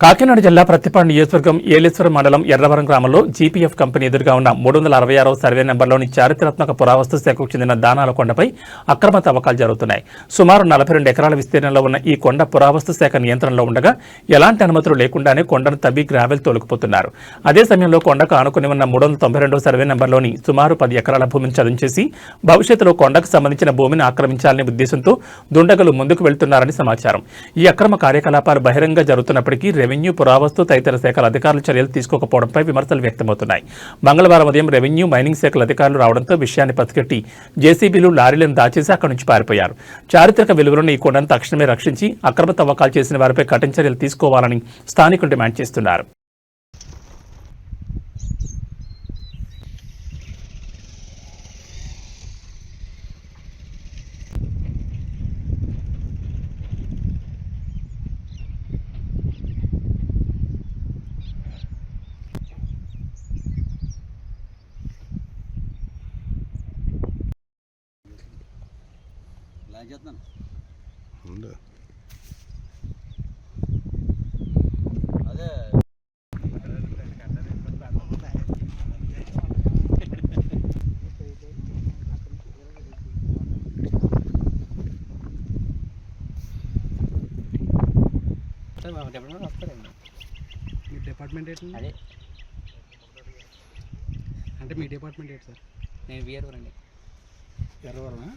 కాకినాడ జిల్లా ప్రతిపాడు నియోజకవర్గం ఏలేశ్వరం మండలం ఎర్రవరం గ్రామంలో జీపీఎఫ్ కంపెనీ ఎదురుగా ఉన్న మూడు వందల అరవై ఆరవ సర్వే నెంబర్లోని చారిత్రాత్మక పురావస్తు శాఖకు చెందిన దానాల కొండపై అక్రమ తవ్వకాలు జరుగుతున్నాయి. సుమారు నలభై రెండు ఎకరాల విస్తీర్ణంలో ఉన్న ఈ కొండ పురావస్తు శాఖ నియంత్రణలో ఉండగా ఎలాంటి అనుమతులు లేకుండానే కొండను తవ్వి గ్రావెల్ తోలుకుపోతున్నారు అదే సమయంలో కొండకు ఆనుకుని ఉన్న మూడు వందల తొంభై రెండవ సర్వే నెంబర్లోని సుమారు పది ఎకరాల భూమిని చదును చేసి భవిష్యత్తులో కొండకు సంబంధించిన భూమిని ఆక్రమించాలనే ఉద్దేశంతో దుండగులు ముందుకు వెళ్తున్నారని సమాచారం. ఈ అక్రమ కార్యకలాపాలు బహిరంగ జరుగుతున్నప్పటికీ రెవెన్యూ పురావస్తు తదితర శాఖల అధికారులు చర్యలు తీసుకోకపోవడంపై విమర్శలు వ్యక్తమవుతున్నాయి. మంగళవారం ఉదయం రెవెన్యూ మైనింగ్ శాఖల అధికారులు రావడంతో విషయాన్ని పసిగట్టి జేసీబీలు లారీలను దాచేసి అక్కడి నుంచి పారిపోయారు. చారిత్రక విలువలను ఈ కొండను తక్షణమే రక్షించి అక్రమ తవ్వకాలు చేసిన వారిపై కఠిన చర్యలు తీసుకోవాలని స్థానికులు డిమాండ్ చేస్తున్నారు. అదే మీ డిపార్ట్మెంట్ ఏంటి? అదే. అంటే మీ డిపార్ట్మెంట్ ఏంటి సార్? నేను బియర్ అండి ఎర్రవరమా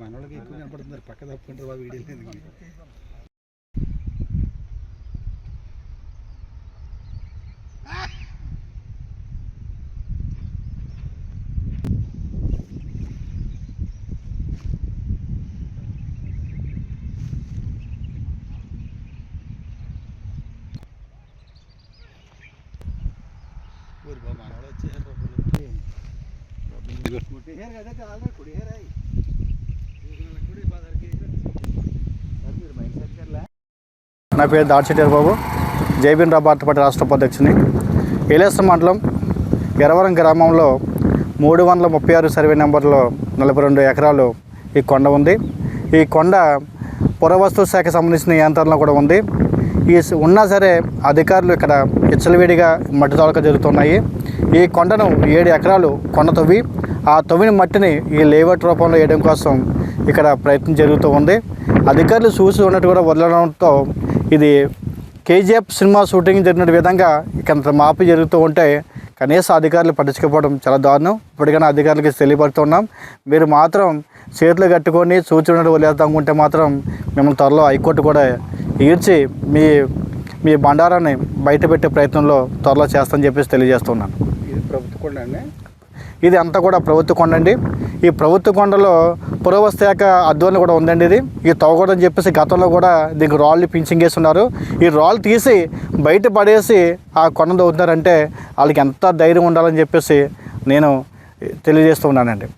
మనోళ్ళకి ఎక్కువ కనపడుతున్నారు. పక్క తప్పుకుంటారు బాబు వీడియో లేదు ఊరి బాబు వచ్చేసారు. బాబు కుట్టిహేరు కదా ఆల్రెడీ కుడిహేరు అయ్యి మీరు మైండ్ సెట్ కర్లే నా పేరు దాడిచెట్టారు బాబు. జైబీన్ రాబార్ట్ పార్టీ రాష్ట్ర ఉపాధ్యక్షుని. ఏలేశ్వరం మండలం ఎరవరం గ్రామంలో మూడు వందల ముప్పై ఆరు సర్వే నెంబర్లో నలభై రెండు ఎకరాలు ఈ కొండ ఉంది. ఈ కొండ పురావస్తు శాఖ సంబంధించిన నియంత్రణలో కూడా ఉంది. ఈ ఉన్నా సరే అధికారులు ఇక్కడ ఇచ్చలవిడిగా మట్టి తోలక జరుగుతున్నాయి. ఈ కొండను ఏడు ఎకరాలు కొండ తవ్వి ఆ తవ్విన మట్టిని ఈ లేవట్ రూపంలో వేయడం కోసం ఇక్కడ ప్రయత్నం జరుగుతూ ఉంది. అధికారులు చూసి ఉన్నట్టు కూడా వదలడంతో ఇది కేజీఎఫ్ సినిమా షూటింగ్ జరిగిన విధంగా ఇక్కడ మాపు జరుగుతూ ఉంటే కనీస అధికారులు పట్టించుకోవడం చాలా దారుణం. ఇప్పటికైనా అధికారులకి తెలియపడుతున్నాం మీరు మాత్రం చేతులు కట్టుకొని సూచనలు వదిలేద్దాం అనుకుంటే మాత్రం మిమ్మల్ని త్వరలో హైకోర్టు కూడా ఈడ్చి మీ మీ బండారాన్ని బయట పెట్టే ప్రయత్నంలో త్వరలో చేస్తామని చెప్పేసి తెలియజేస్తున్నాను ఇది ప్రభుత్వ కొండ అండి? ఇది అంతా కూడా ప్రభుత్వ కొండ అండి. ఈ ప్రభుత్వ కొండలో పురవస్థ శాఖ అధ్వర్యం కూడా ఉందండి ఇది. ఈ తవ్వకూడదని చెప్పేసి గతంలో కూడా దీనికి రాళ్ళు పించింగ్ వేస్తున్నారు. ఈ రాళ్ళు తీసి బయట పడేసి ఆ కొండ తవ్వుతున్నారంటే వాళ్ళకి ఎంత ధైర్యం ఉండాలని చెప్పేసి నేను తెలియజేస్తూ ఉన్నానండి.